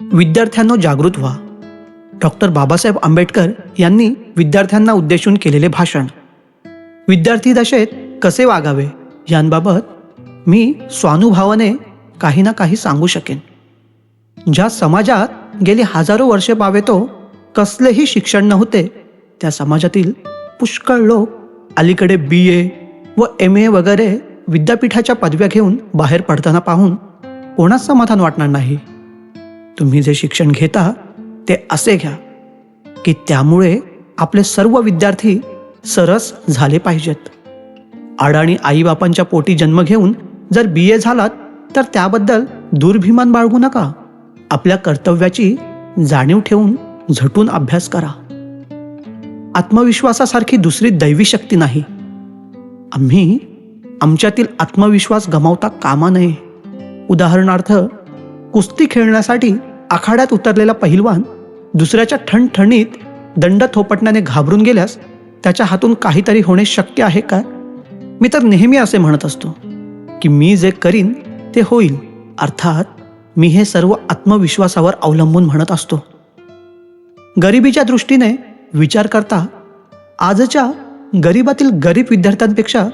विद्यार्थ्यांनो जागृत व्हा. डॉक्टर बाबासाहेब आंबेडकर यांनी विद्यार्थ्यांना उद्देशून केलेले भाषण. विद्यार्थी दशेत कसे वागावे यांबाबत मी स्वानुभावाने काही ना काही सांगू शकेन. ज्या समाजात गेली हजारो वर्षे पावेतो कसलेही शिक्षण नव्हते त्या समाजातील पुष्कळ लोक अलीकडे बी ए व एम ए वगैरे विद्यापीठाच्या पदव्या घेऊन बाहेर पडताना पाहून कोणाच समाधान वाटणार नाही? तुम्ही जे शिक्षण घेता ते असे घ्या की त्यामुळे आपले सर्व विद्यार्थी सरस झाले पाहिजेत. अडाणी आईबापांच्या पोटी जन्म घेऊन जर बी ए झालात तर त्याबद्दल दुर्भिमान बाळगू नका. आपल्या कर्तव्याची जाणीव ठेवून झटून अभ्यास करा. आत्मविश्वासासारखी दुसरी दैवी शक्ती नाही. आम्ही आमच्यातील आत्मविश्वास गमावता कामा नये. उदाहरणार्थ कुस्ती खेळण्यासाठी आखाड्यात उतरलेला पहिलवान दुसऱ्याच्या ठणठणीत दंड थोपटण्याने घाबरून गेल्यास त्याच्या हातून काहीतरी होणे शक्य आहे का? मी तर नेहमी असे म्हणत असतो की मी जे करीन ते होईल अर्थात मी हे सर्व आत्मविश्वासावर अवलंबून म्हणत असतो. गरिबीच्या दृष्टीने विचार करता आजच्या गरिबातील गरीब विद्यार्थ्यांपेक्षा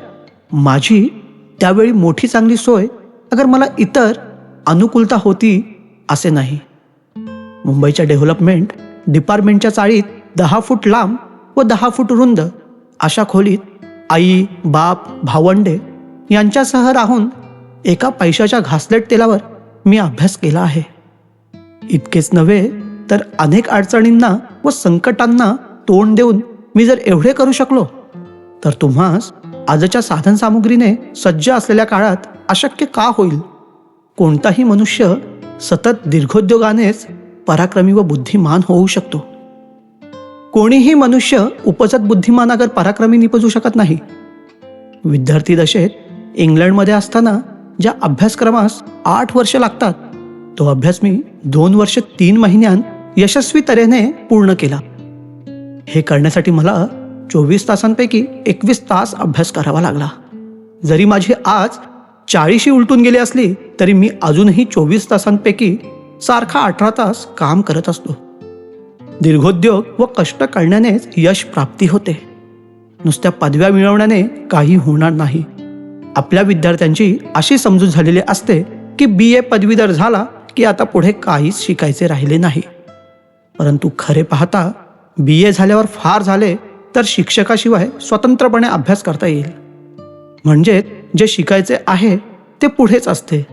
माझी त्यावेळी मोठी चांगली सोय अगर मला इतर अनुकूलता होती असे नाही. मुंबईच्या डेव्हलपमेंट डिपार्टमेंटच्या चाळीत दहा फूट लांब व दहा फूट रुंद अशा खोलीत आई बाप भावंडे यांच्यासह राहून एका पैशाच्या घासलेट तेलावर मी अभ्यास केला आहे. इतकेच नव्हे तर अनेक अडचणींना व संकटांना तोंड देऊन मी जर एवढे करू शकलो तर तुम्हास आजच्या साधनसामुग्रीने सज्ज असलेल्या काळात अशक्य का होईल? कोणताही मनुष्य सतत दीर्घोद्योगानेच पराक्रमी व बुद्धिमान होऊ शकतो. कोणीही मनुष्य उपजत बुद्धिमान अगर पराक्रमी निपजू शकत नाही. विद्यार्थी दशेत इंग्लंडमध्ये असताना ज्या अभ्यासक्रमास आठ वर्ष लागतात तो अभ्यास मी दोन वर्ष तीन महिन्यात यशस्वी तऱ्हेने पूर्ण केला. हे करण्यासाठी मला चोवीस तासांपैकी एकवीस तास अभ्यास करावा लागला. जरी माझी आज चाळीशी उलटून गेली असली तरी मी अजूनही चोवीस तासांपैकी सारखा अठरा तास काम करत असतो. दीर्घोद्योग व कष्ट करण्यानेच यश प्राप्ती होते. नुसत्या पदव्या मिळवण्याने काही होणार नाही. आपल्या विद्यार्थ्यांची अशी समजूत झालेली असते की बी ए पदवीधर झाला की आता पुढे काहीच शिकायचे राहिले नाही. परंतु खरे पाहता बी ए झाल्यावर फार झाले तर शिक्षकाशिवाय स्वतंत्रपणे अभ्यास करता येईल. म्हणजेच जे शिकायचे आहे ते पुढेच असते.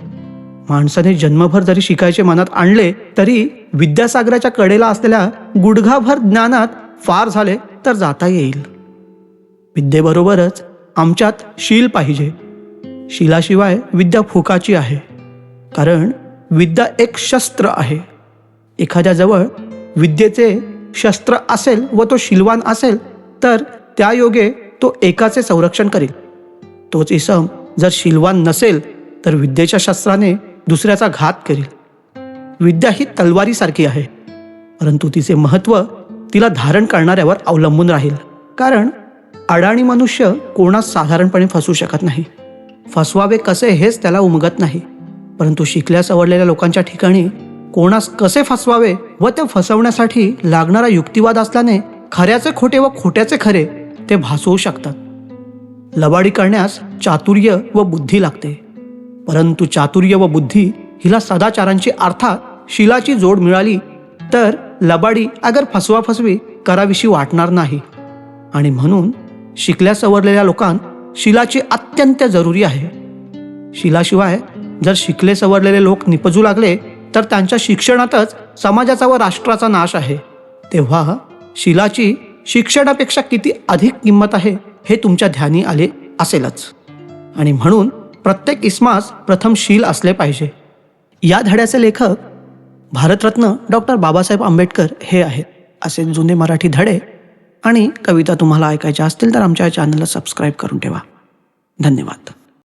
माणसाने जन्मभर जरी शिकायचे मनात आणले तरी विद्यासागराच्या कडेला असलेल्या गुडघाभर ज्ञानात फार झाले तर जाता येईल. विद्येबरोबरच आमच्यात शील पाहिजे. शिलाशिवाय विद्या फुकाची आहे. कारण विद्या एक शस्त्र आहे. एखाद्याजवळ विद्येचे शस्त्र असेल व तो शिलवान असेल तर त्या योगे तो एकाचे संरक्षण करेल. तोच इसम जर शिलवान नसेल तर विद्येच्या शस्त्राने दुसऱ्याचा घात करील. विद्या ही तलवारीसारखी आहे परंतु तिचे महत्त्व तिला धारण करणाऱ्यावर अवलंबून राहील. कारण अडाणी मनुष्य कोणास साधारणपणे फसू शकत नाही. फसवावे कसे हेच त्याला उमगत नाही. परंतु शिकल्या सवडलेल्या लोकांच्या ठिकाणी कोणास कसे फसवावे व ते फसवण्यासाठी लागणारा युक्तिवाद असल्याने खऱ्याचे खोटे व खोट्याचे खरे ते भासवू शकतात. लबाडी करण्यास चातुर्य व बुद्धी लागते. परंतु चातुर्य व बुद्धी हिला सदाचारांची अर्थात शिलाची जोड मिळाली तर लबाडी अगर फसवाफसवी कराविषयी वाटणार नाही. आणि म्हणून शिकल्या सवरलेल्या लोकांत शिलाची अत्यंत जरुरी आहे. शिलाशिवाय जर शिकले सवरलेले लोक निपजू लागले तर त्यांच्या शिक्षणातच समाजाचा व राष्ट्राचा नाश आहे. तेव्हा शिलाची शिक्षणापेक्षा किती अधिक किंमत आहे? हे तुमच्या ध्यानी आले असेलच. आणि म्हणून प्रत्येक इस्मास प्रथम शील असले पाहिजे. या धड्याचे लेखक भारतरत्न डॉक्टर बाबासाहेब आंबेडकर हे आहेत. असे जुने मराठी धडे आणि कविता तुम्हाला ऐकायच्या असतील तर आमच्या चॅनलला सबस्क्राईब करून ठेवा. धन्यवाद.